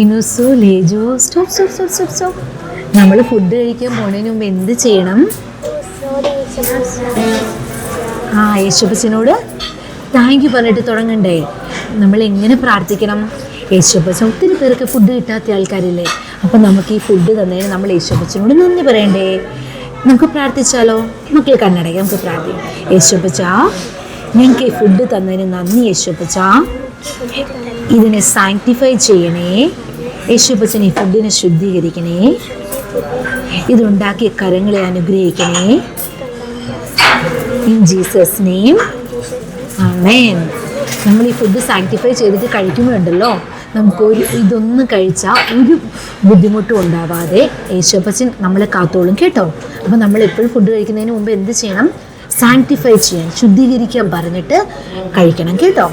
ഇനുസു Leju. Stop stop stop stop stop. നമ്മൾ food കഴിക്കാൻ പോണതിന് മുമ്പ് എന്ത് ചെയ്യണം? ആ യേശുബസിനോട് താങ്ക് യു പറഞ്ഞിട്ട് തുടങ്ങണ്ടേ. നമ്മൾ എങ്ങനെ പ്രാർത്ഥിക്കണം? യേശുബസ് ഒത്തിരി പേർക്ക് ഫുഡ് കിട്ടാത്ത ആൾക്കാരില്ലേ. അപ്പം നമുക്ക് ഈ ഫുഡ് തന്നതിന് നമ്മൾ യേശുപ്പച്ചനോട് നന്ദി പറയണ്ടേ. നമുക്ക് പ്രാർത്ഥിച്ചാലോ? മക്കൾ കണ്ണടയ്ക്ക് നമുക്ക് പ്രാർത്ഥിക്കാം. യേശുബച്ച ഞങ്ങൾക്ക് ഈ ഫുഡ് തന്നതിന് നന്ദി യേശുബച്ച ഇതിനെ സാങ്ക്ടിഫൈ ചെയ്യണേ. യേശുപ്പച്ചൻ ഈ ഫുഡിനെ ശുദ്ധീകരിക്കണേ. ഇതുണ്ടാക്കിയ കരങ്ങളെ അനുഗ്രഹിക്കണേ. ഇൻ ജീസസ് നെയിം ആമേൻ നമ്മൾ ഈ ഫുഡ് സാക്ടിഫൈ ചെയ്തിട്ട് കഴിക്കുമ്പോഴുണ്ടല്ലോ നമുക്കൊരു ഇതൊന്ന് ഇതൊന്നും കഴിച്ചാൽ ഒരു ബുദ്ധിമുട്ടും ഉണ്ടാവാതെ യേശോപ്പച്ചൻ നമ്മളെ കാത്തോളും കേട്ടോ. അപ്പോൾ നമ്മൾ എപ്പോഴും ഫുഡ് കഴിക്കുന്നതിന് മുമ്പ് എന്ത് ചെയ്യണം? സാങ്ക്ടിഫൈ ചെയ്യാൻ ശുദ്ധീകരിക്കാൻ പറഞ്ഞിട്ട് കഴിക്കണം കേട്ടോ.